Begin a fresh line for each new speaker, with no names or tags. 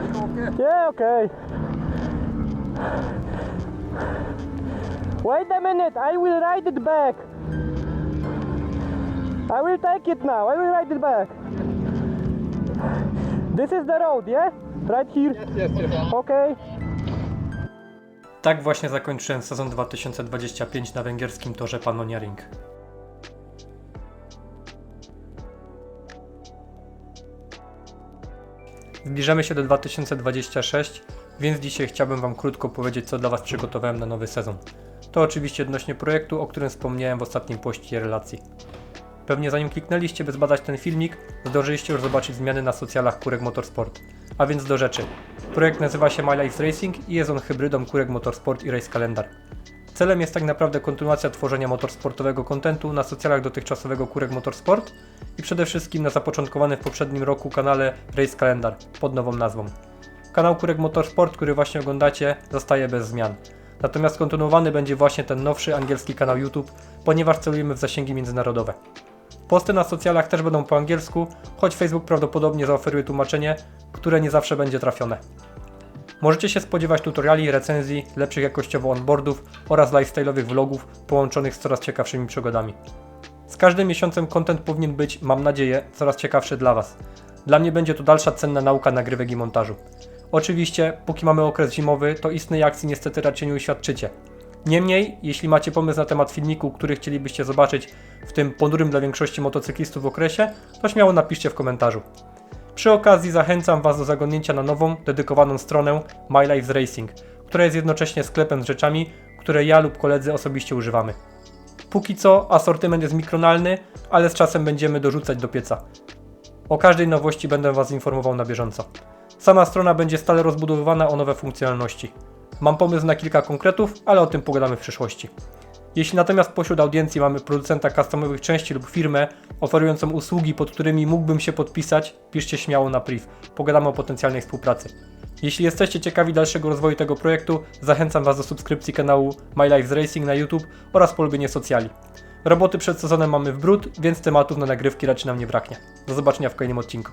Okay. Wait a minute, I will ride it back. I will take it now, I will ride it back. This is the road, yeah? Right here?
Yes, yes.
Okay.
Tak właśnie zakończyłem sezon 2025 na węgierskim torze Pannonia Zbliżamy się do 2026, więc dzisiaj chciałbym Wam krótko powiedzieć, co dla Was przygotowałem na nowy sezon. To oczywiście odnośnie projektu, o którym wspomniałem w ostatnim poście relacji. Pewnie zanim kliknęliście, by zbadać ten filmik, zdążyliście już zobaczyć zmiany na socjalach Kurek Motorsport. A więc do rzeczy. Projekt nazywa się My Life Racing i jest on hybrydą Kurek Motorsport i Race Calendar. Celem jest tak naprawdę kontynuacja tworzenia motorsportowego kontentu na socjalach dotychczasowego Kurek Motorsport i przede wszystkim na zapoczątkowanym w poprzednim roku kanale Race Calendar pod nową nazwą. Kanał Kurek Motorsport, który właśnie oglądacie, zostaje bez zmian. Natomiast kontynuowany będzie właśnie ten nowszy angielski kanał YouTube, ponieważ celujemy w zasięgi międzynarodowe. Posty na socjalach też będą po angielsku, choć Facebook prawdopodobnie zaoferuje tłumaczenie, które nie zawsze będzie trafione. Możecie się spodziewać tutoriali, recenzji, lepszych jakościowo onboardów oraz lifestyle'owych vlogów połączonych z coraz ciekawszymi przygodami. Z każdym miesiącem content powinien być, mam nadzieję, coraz ciekawszy dla Was. Dla mnie będzie to dalsza cenna nauka nagrywek i montażu. Oczywiście, póki mamy okres zimowy, to istnej akcji niestety raczej nie uświadczycie. Niemniej, jeśli macie pomysł na temat filmiku, który chcielibyście zobaczyć w tym ponurym dla większości motocyklistów okresie, to śmiało napiszcie w komentarzu. Przy okazji zachęcam Was do zaglądnięcia na nową, dedykowaną stronę My Life Racing, która jest jednocześnie sklepem z rzeczami, które ja lub koledzy osobiście używamy. Póki co asortyment jest mikronalny, ale z czasem będziemy dorzucać do pieca. O każdej nowości będę Was informował na bieżąco. Sama strona będzie stale rozbudowywana o nowe funkcjonalności. Mam pomysł na kilka konkretów, ale o tym pogadamy w przyszłości. Jeśli natomiast pośród audiencji mamy producenta customowych części lub firmę oferującą usługi, pod którymi mógłbym się podpisać, piszcie śmiało na priv. Pogadamy o potencjalnej współpracy. Jeśli jesteście ciekawi dalszego rozwoju tego projektu, zachęcam Was do subskrypcji kanału My Life Racing na YouTube oraz polubienie socjali. Roboty przed sezonem mamy w bród, więc tematów na nagrywki raczej nam nie braknie. Do zobaczenia w kolejnym odcinku.